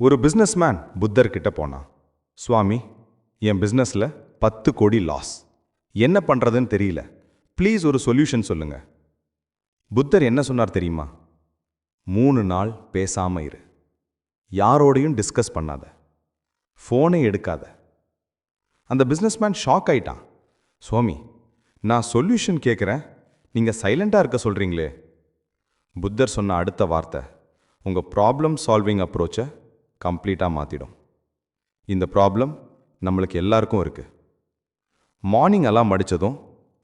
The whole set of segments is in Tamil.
ஒரு பிஸ்னஸ்மேன் புத்தர் கிட்ட போனான் சுவாமி என் பிஸ்னஸில் பத்து கோடி லாஸ் என்ன பண்ணுறதுன்னு தெரியல. ப்ளீஸ் ஒரு சொல்யூஷன் சொல்லுங்க. புத்தர் என்ன சொன்னார் தெரியுமா? மூணு நாள் பேசாமல் இரு. யாரோடையும் டிஸ்கஸ் பண்ணாத. ஃபோனை எடுக்காத. அந்த பிஸ்னஸ்மேன் ஷாக் ஆயிட்டான். சுவாமி நான் சொல்யூஷன் கேட்குறேன் நீங்கள் சைலண்ட்டாக இருக்க சொல்கிறீங்களே புத்தர் சொன்ன அடுத்த வார்த்தை உங்கள் ப்ராப்ளம் சால்விங் அப்ரோச்சை கம்ப்ளீட்டாக மாற்றிடும் இந்த ப்ராப்ளம் நம்மளுக்கு எல்லாருக்கும் இருக்குது மார்னிங் எல்லாம் மடித்ததும்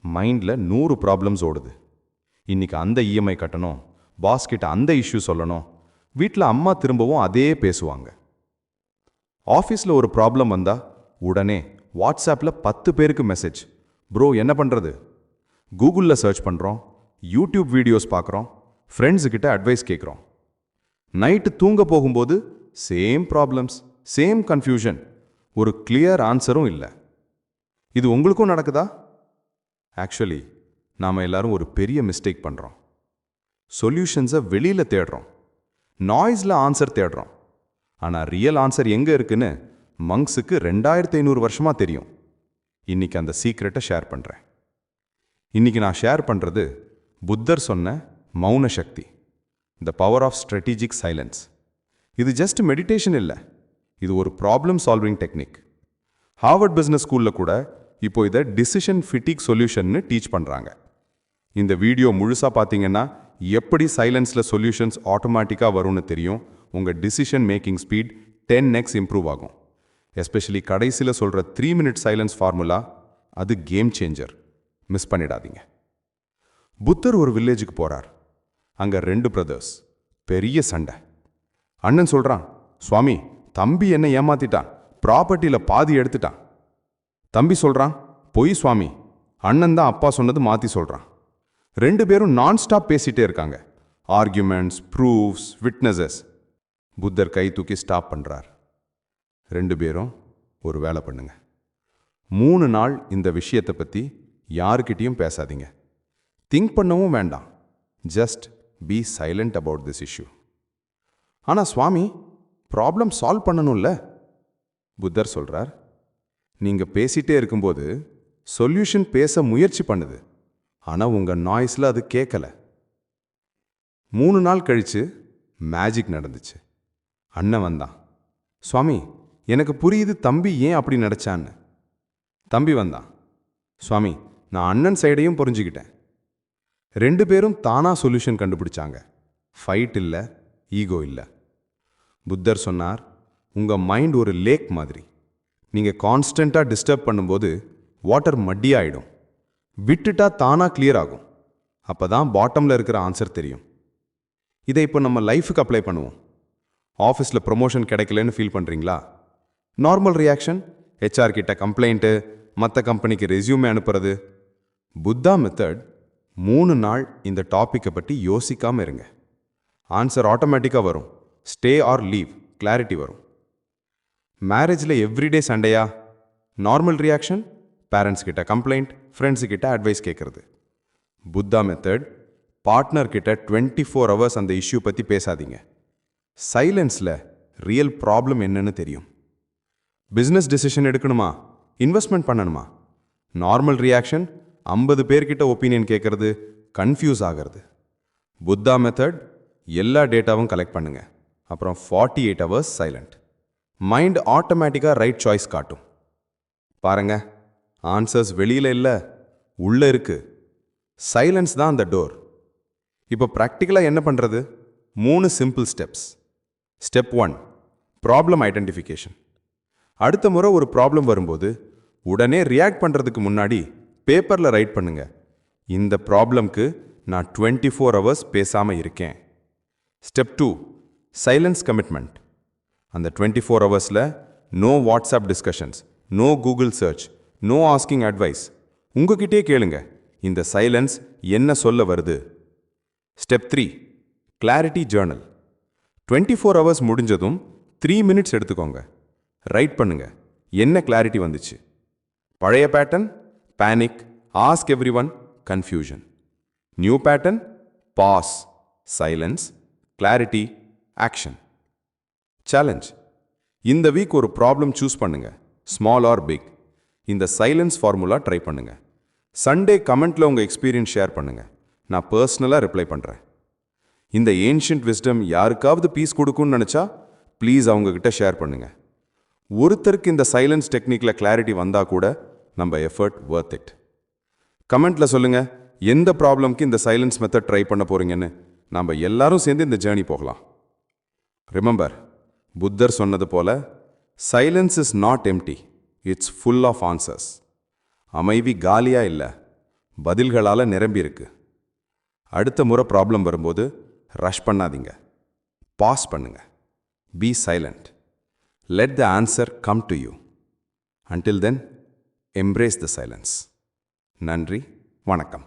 மைண்டில் நூறு ப்ராப்ளம்ஸ் ஓடுது. இன்னைக்கு அந்த இஎம்ஐ கட்டணும் பாஸ்கிட்ட அந்த இஷ்யூ சொல்லணும் வீட்டில் அம்மா திரும்பவும் அதே பேசுவாங்க. ஆஃபீஸில் ஒரு ப்ராப்ளம் வந்தால் உடனே வாட்ஸ்அப்பில் பத்து பேருக்கு மெசேஜ் ப்ரோ என்ன பண்ணுறது கூகுளில் சர்ச் பண்ணுறோம் யூடியூப் வீடியோஸ் பார்க்குறோம் ஃப்ரெண்ட்ஸுக்கிட்ட அட்வைஸ் கேட்குறோம் நைட்டு தூங்க போகும்போது சேம் ப்ராப்ளம்ஸ் சேம் கன்ஃபியூஷன் ஒரு கிளியர் ஆன்சரும் இல்லை. இது உங்களுக்கும் நடக்குதா? ஆக்சுவலி நாம் எல்லாரும் ஒரு பெரிய மிஸ்டேக் பண்ணுறோம் சொல்யூஷன்ஸை வெளியில் தேடுறோம். நாய்ஸில் ஆன்சர் தேடுறோம். ஆனால் ரியல் ஆன்சர் எங்கே இருக்குன்னு மங்ஸுக்கு ரெண்டாயிரத்து ஐநூறு வருஷமாக தெரியும். இன்னைக்கு அந்த சீக்ரெட்டை ஷேர் பண்ணுறேன் இன்னைக்கு நான் ஷேர் பண்ணுறது புத்தர் சொன்ன மௌன சக்தி. The power of strategic silence இது ஜஸ்ட் மெடிடேஷன் இல்லை. இது ஒரு problem solving technique Harvard business ஸ்கூலில் கூட இப்போ இதை டிசிஷன் ஃபிட்டிக் சொல்யூஷன்னு டீச் பண்ணுறாங்க இந்த வீடியோ முழுசாக பார்த்தீங்கன்னா எப்படி சைலன்ஸில் சொல்யூஷன்ஸ் ஆட்டோமேட்டிக்காக வரும்னு தெரியும். உங்கள் decision making speed ten X improve ஆகும். எஸ்பெஷலி கடைசியில் சொல்கிற த்ரீ மினிட் சைலன்ஸ் ஃபார்முலா அது கேம் சேஞ்சர் மிஸ் பண்ணிடாதீங்க. புத்தர் ஒரு வில்லேஜுக்கு போகிறார் அங்கே ரெண்டு பிரதர்ஸ் பெரிய சண்டை. அண்ணன் சொல்கிறான் சுவாமி தம்பி என்னை ஏமாத்திட்டான். ப்ராப்பர்ட்டியில் பாதி எடுத்துட்டான். தம்பி சொல்றான் பொய் சுவாமி. அண்ணன் தான் அப்பா சொன்னது மாத்தி சொல்றான். ரெண்டு பேரும் நான்ஸ்டாப் பேசிட்டே இருக்காங்க. ஆர்கியூமெண்ட்ஸ் ப்ரூஃப்ஸ் விட்னஸஸ் புத்தர் கை தூக்கி ஸ்டாப் பண்றார். ரெண்டு பேரும் ஒரு வேலை பண்ணுங்க. மூணு நாள் இந்த விஷயத்தை பத்தி யாருக்கிட்டேயும் பேசாதீங்க. திங்க் பண்ணவும் வேண்டாம். Just be silent about this issue ஆனால் சுவாமி ப்ராப்ளம் சால்வ் பண்ணணும்ல? புத்தர் சொல்கிறார் நீங்கள் பேசிட்டே இருக்கும்போது சொல்யூஷன் பேச முயற்சி பண்ணுது. ஆனால் உங்கள் நாய்ஸில் அது கேட்கல மூணு நாள் கழிச்சு மேஜிக் நடந்துச்சு. அண்ணன் வந்தான். சுவாமி எனக்கு புரியுது தம்பி ஏன் அப்படி நடிச்சான்னு. தம்பி வந்தான். சுவாமி நான் அண்ணன் சைடையும் புரிஞ்சுக்கிட்டேன். ரெண்டு பேரும் தானாக சொல்யூஷன் கண்டுபிடிச்சாங்க. ஃபைட் இல்லை ஈகோ இல்லை. புத்தர் சொன்னார் உங்கள் மைண்ட் ஒரு லேக் மாதிரி. நீங்கள் கான்ஸ்டண்ட்டாக டிஸ்டர்ப் பண்ணும்போது வாட்டர் மட்டியாயிடும். விட்டுட்டா தானாக கிளியர் ஆகும். அப்போ தான் பாட்டமில் இருக்கிற ஆன்சர் தெரியும். இதை இப்போ நம்ம லைஃபுக்கு அப்ளை பண்ணுவோம். ஆஃபீஸில் ப்ரொமோஷன் கிடைக்கலன்னு ஃபீல் பண்ணுறீங்களா நார்மல் ரியாக்ஷன் ஹெச்ஆர் கிட்ட கம்ப்ளைண்ட்டு மற்ற கம்பெனிக்கு ரெசியூமே அனுப்புறது. புத்தா மெத்தட் மூணு நாள் இந்த டாப்பிக்கை பற்றி யோசிக்காமல் இருங்க. ஆன்சர் ஆட்டோமேட்டிக்காக வரும். ஸ்டே ஆர் லீவ் கிளாரிட்டி வரும். மேரேஜில் எவ்ரிடே சண்டையா? நார்மல் ரியாக்ஷன் பேரண்ட்ஸ் கிட்ட கம்ப்ளைண்ட் ஃப்ரெண்ட்ஸு கிட்ட அட்வைஸ் கேட்குறது புத்தா மெத்தட் பார்ட்னர் கிட்ட டுவெண்ட்டி ஃபோர் ஹவர்ஸ் அந்த இஷ்யூ பற்றி பேசாதீங்க. சைலன்ஸில் ரியல் ப்ராப்ளம் என்னன்னு தெரியும். பிஸ்னஸ் டிசிஷன் எடுக்கணுமா? இன்வெஸ்ட்மெண்ட் பண்ணணுமா? நார்மல் ரியாக்ஷன் ஐம்பது பேர்கிட்ட ஒப்பீனியன் கேட்கறது கன்ஃபியூஸ் ஆகிறது. புத்தா மெத்தட் எல்லா டேட்டாவும் கலெக்ட் பண்ணுங்க. அப்புறம் forty eight hours silent mind ஆட்டோமேட்டிக்காக ரைட் சாய்ஸ் காட்டும். பாருங்க ஆன்சர்ஸ் வெளியில் இல்லை உள்ளே இருக்கு. சைலன்ஸ் தான் அந்த டோர் இப்போ ப்ராக்டிக்கலாக என்ன பண்ணுறது மூணு simple steps step one problem identification அடுத்த முறை ஒரு ப்ராப்ளம் வரும்போது உடனே ரியாக்ட் பண்ணுறதுக்கு முன்னாடி பேப்பரில் ரைட் பண்ணுங்க. இந்த ப்ராப்ளம்க்கு நான் டுவெண்ட்டி ஃபோர் ஹவர்ஸ் பேசாமல் இருக்கேன். ஸ்டெப் டூ சைலன்ஸ் கமிட்மெண்ட் அந்த டுவெண்ட்டி ஃபோர் ஹவர்ஸில் no WhatsApp discussions no Google search no asking advice உங்ககிட்டே கேளுங்க இந்த சைலன்ஸ் என்ன சொல்ல வருது? Step three clarity journal twenty four hours முடிஞ்சதும் த்ரீ மினிட்ஸ் எடுத்துக்கோங்க. ரைட் பண்ணுங்க என்ன கிளாரிட்டி வந்துச்சு? பழைய pattern panic ask every one confusion new pattern pause silence clarity action challenge இந்த வீக் ஒரு ப்ராப்ளம் சூஸ் பண்ணுங்க. ஸ்மால் ஆர் பிக் இந்த சைலன்ஸ் ஃபார்முலா ட்ரை பண்ணுங்க. சண்டே கமெண்ட்ல உங்க எக்ஸ்பீரியன்ஸ் ஷேர் பண்ணுங்க. நான் பர்சனலாக ரிப்ளை பண்ணுறேன் இந்த ஏன்ஷியன்ட் விஸ்டம் யாருக்காவது பீஸ் கொடுக்கும்னு நினச்சா ப்ளீஸ் அவங்கக்கிட்ட ஷேர் பண்ணுங்க. ஒருத்தருக்கு இந்த சைலன்ஸ் டெக்னிக்கில் கிளாரிட்டி வந்தால் கூட நம்ம எஃபர்ட் worth இட் கமெண்ட்ல சொல்லுங்க எந்த ப்ராப்ளம்க்கு இந்த சைலன்ஸ் மெத்தட் ட்ரை பண்ண போறீங்கன்னு. நாம் எல்லாரும் சேர்ந்து இந்த ஜேர்னி போகலாம். ரிமெம்பர் புத்தர் சொன்னது போல silence is not empty it's full of answers அமைதி காலியாக இல்லை பதில்களால் நிரம்பி இருக்கு. அடுத்த முறை ப்ராப்ளம் வரும்போது ரஷ் பண்ணாதீங்க. பாஸ் பண்ணுங்க. Be silent let the answer come to you until then embrace the silence நன்றி வணக்கம்.